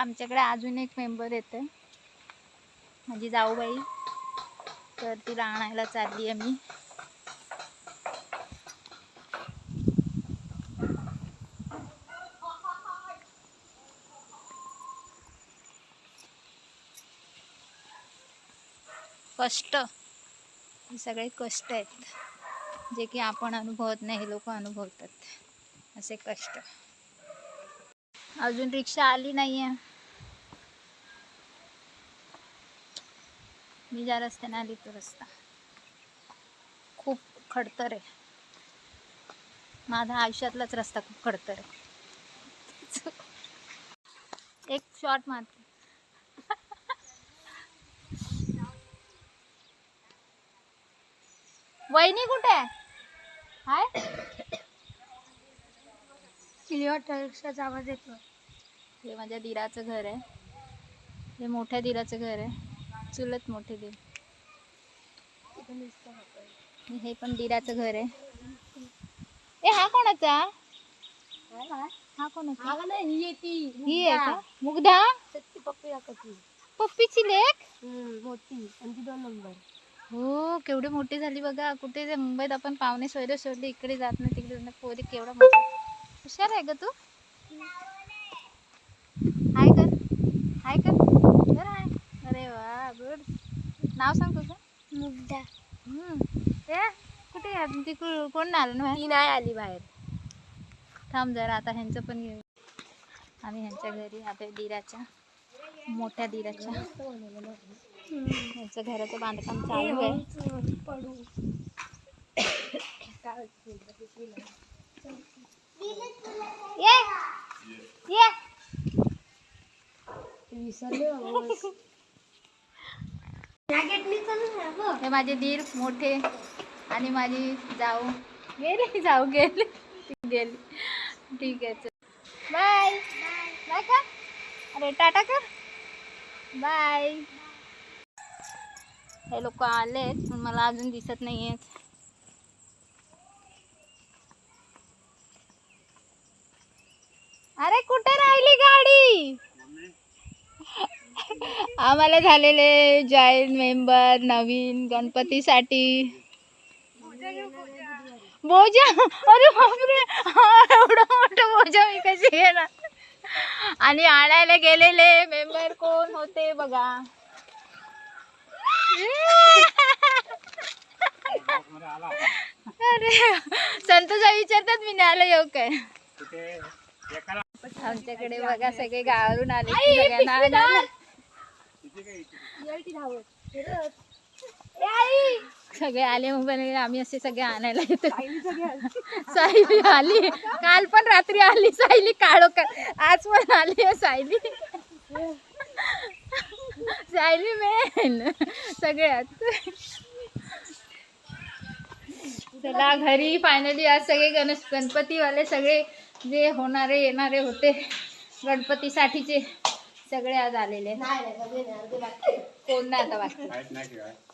आमच्याकडे अजून एक मेंबर येते म्हणजे माझी जाऊबाई. तर तिला आणायला चालली आहे मी. कष्ट. हे सगळे कष्ट आहेत. जे की आपण अनुभवत नाही हे लोक अनुभवतात. असे कष्ट. अजून रिक्षा आली नाहीये. मी ज्या रस्त्याने आली तो रस्ता. खूप खडतर आहे. माझा आयुष्यातलाच रस्ता खूप खडतर आहे. एक शॉट मारते. वहिनी कुठे आहे? हाय. क्लिअर टर्क्सचा आवाज येतो हे माझ्या दिराचं घर आहे. हे मोठ्या दिराचं घर आहे. चुलत मोठे आणि हे पण दिराचं घर आहे. ए हा कोणाचा? हा ही ही आहे का? मुग्धा? पप्पीची लेक मोठी आणि ती दोन नंबर. हो केवढी मोठी झाली बघा. कुठे मुंबईत आपण पाहुणे सोयरे सोडले इकडे जात नाही तिकडे जात नाही. पोरी केवढा मोठा. हुशार आहे ग तू. हाय कर. हाय कर कर हाय अरे वा गुड नाव सांग तुझं. मुग्धा. ए कुठे आहे? को- कोण आलं ना ती नाही आली बाहेर. थांब जरा आता ह्यांचं पण घेऊ आम्ही ह्यांच्या घरी आपल्या दिराच्या मोठ्या दिराच्या. ह्यांचं घराचं बांधकाम चालू आहे. पडू ये. ये. विसरले हे माझे दीर मोठे आणि माझी जाऊ. गेली जाऊ गेली ती गेली ठीक आहे बाय. बाय का? अरे टाटा कर. बाय. हे लोक आलेत पण मला अजून दिसत नाही आहेत. अरे कुठे आम्हाला झालेले जॉईंट मेंबर नवीन गणपतीसाठी. बोजा? अरे बापरे. हा, एवढं मोठं बोजा मी कशी घेणार? आणि आणायला गेलेले मेंबर कोण होते बघा. अरे संतोषा विचारतात मी न्यायला येऊ काय? आमच्याकडे बघा सगळे गावावरून आले सगळ्यांना. सगळे आले मोबाईल आम्ही असे सगळे आणायला येतो. सायली आली. काल पण रात्री आली सायली काळो का आज पण आली सायली. सायली मेन सगळ्यात चला घरी फायनली आज सगळे गणेश गणपतीवाले सगळे जे होणारे येणारे होते गणपतीसाठीचे. सगळे आज आलेले कोण नाही आता बाकी.